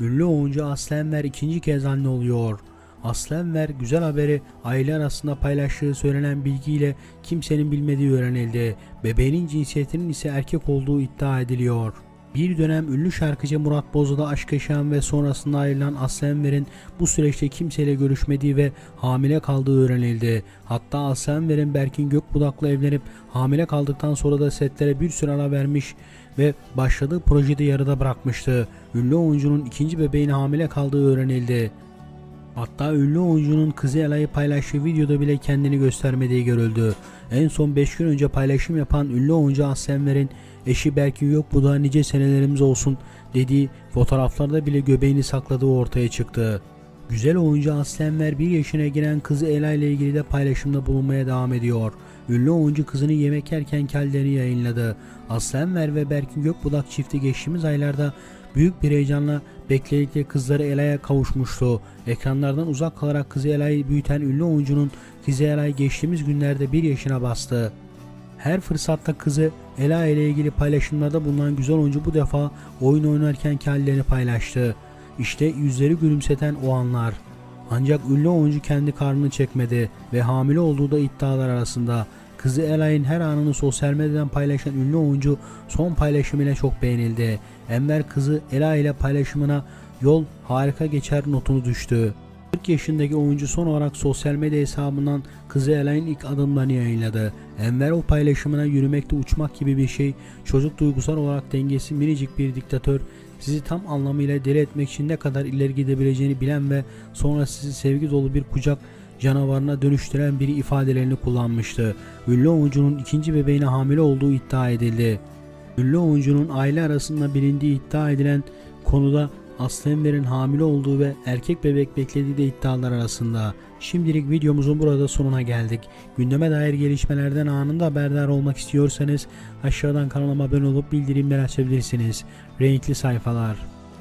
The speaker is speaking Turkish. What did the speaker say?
Ünlü oyuncu Aslı Enver ikinci kez anne oluyor. Aslı Enver güzel haberi aile arasında paylaştığı söylenen bilgiyle kimsenin bilmediği öğrenildi. Bebeğinin cinsiyetinin ise erkek olduğu iddia ediliyor. Bir dönem ünlü şarkıcı Murat Boz'la aşk yaşayan ve sonrasında ayrılan Aslı Enver'in bu süreçte kimseyle görüşmediği ve hamile kaldığı öğrenildi. Hatta Aslı Enver'in Berkin Gökbudak'la evlenip hamile kaldıktan sonra da setlere bir süre ara vermiş ve başladığı projede yarıda bırakmıştı. Ünlü oyuncunun ikinci bebeğine hamile kaldığı öğrenildi. Hatta ünlü oyuncunun kızı Ela'yı paylaştığı videoda bile kendini göstermediği görüldü. En son 5 gün önce paylaşım yapan ünlü oyuncu Aslenver'in eşi Berkin yok bu da nice senelerimiz olsun dediği fotoğraflarda bile göbeğini sakladığı ortaya çıktı. Güzel oyuncu Aslenver 1 yaşına giren kızı Ela ile ilgili de paylaşımda bulunmaya devam ediyor. Ünlü oyuncu kızını yemek yerken kellerini yayınladı. Aslenver ve Berkin Gökbudak çifti geçtiğimiz aylarda büyük bir heyecanla bekledikleri kızları Ela'ya kavuşmuştu. Ekranlardan uzak kalarak kızı Ela'yı büyüten ünlü oyuncunun kızı Ela'yı geçtiğimiz günlerde 1 yaşına bastı. Her fırsatta kızı Ela ile ilgili paylaşımlarda bulunan güzel oyuncu bu defa oyun oynarken hallerini paylaştı. İşte yüzleri gülümseten o anlar. Ancak ünlü oyuncu kendi karnını çekmedi ve hamile olduğu da iddialar arasında. Kızı Ela'nın her anını sosyal medyadan paylaşan ünlü oyuncu son paylaşımıyla çok beğenildi. Enver kızı Ela ile paylaşımına yol harika geçer notunu düştü. 40 yaşındaki oyuncu son olarak sosyal medya hesabından kızı Ela'nın ilk adımlarını yayınladı. Enver o paylaşımına yürümekte uçmak gibi bir şey, çocuk duygusal olarak dengesi minicik bir diktatör, sizi tam anlamıyla deli etmek için ne kadar ileri gidebileceğini bilen ve sonra sizi sevgi dolu bir kucak canavarına dönüştüren biri ifadelerini kullanmıştı. Ünlü oyuncunun ikinci bebeğine hamile olduğu iddia edildi. Ünlü oyuncunun aile arasında bilindiği iddia edilen konuda Aslı Enver'in hamile olduğu ve erkek bebek beklediği de iddialar arasında. Şimdilik videomuzun burada sonuna geldik. Gündeme dair gelişmelerden anında haberdar olmak istiyorsanız aşağıdan kanalıma abone olup bildirimleri açabilirsiniz. Renkli sayfalar.